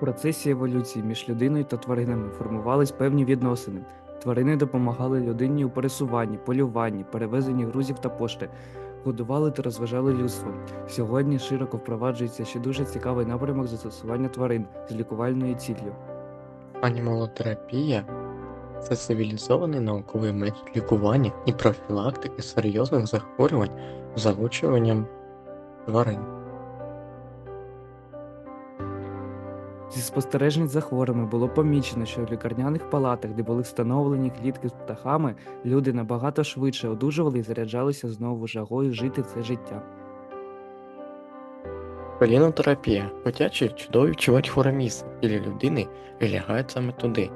Процесі еволюції між людиною та тваринами формувались певні відносини. Тварини допомагали людині у пересуванні, полюванні, перевезенні грузів та пошти, годували та розважали людство. Сьогодні широко впроваджується ще дуже цікавий напрямок застосування тварин з лікувальною ціллю. Анімалотерапія це цивілізований науковий метод лікування і профілактики серйозних захворювань з залучуванням тварин. Зі спостережень за хворими було помічено, що в лікарняних палатах, де були встановлені клітки з птахами, люди набагато швидше одужували і заряджалися знову жагою жити це життя. Колінотерапія хотячі чудово відчувають хворе місце, тілі людини і лягають саме туди.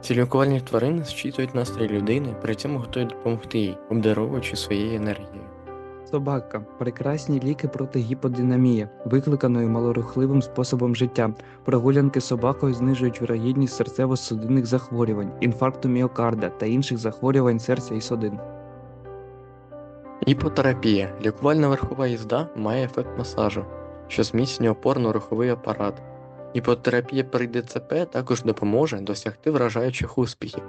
Ці лікувальні тварини зчитують настрій людини, при цьому готують допомогти їй, обдаровуючи своєю енергією. Собака прекрасні ліки проти гіподинамії, викликаної малорухливим способом життя. Прогулянки з собакою знижують вірогідність серцево-судинних захворювань, інфаркту міокарда та інших захворювань серця і судин. Іпотерапія лікувальна верхова їзда має ефект масажу, що зміцнює опорно-руховий апарат. Іпотерапія при ДЦП також допоможе досягти вражаючих успіхів.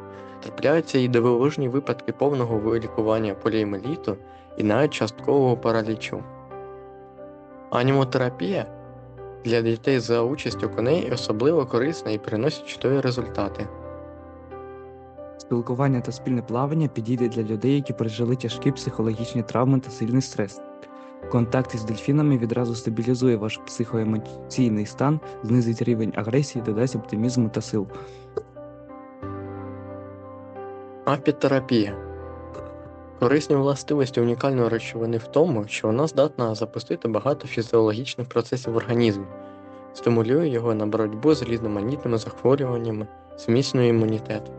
Трапляються і дивовижні випадки повного вилікування поліемеліту і навіть часткового паралічу. Анімотерапія для дітей за участю коней особливо корисна і приносить чудові результати. Спілкування та спільне плавання підійде для людей, які пережили тяжкі психологічні травми та сильний стрес. Контакт із дельфінами відразу стабілізує ваш психоемоційний стан, знизить рівень агресії, додасть оптимізму та сил. Апітерапія Корисні властивості унікальної речовини в тому, що вона здатна запустити багато фізіологічних процесів в організмі, стимулює його на боротьбу з різноманітними захворюваннями, зміцнює імунітет.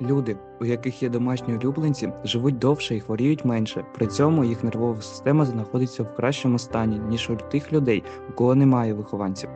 Люди, у яких є домашні улюбленці, живуть довше і хворіють менше. При цьому їх нервова система знаходиться в кращому стані, ніж у тих людей, у кого немає вихованців.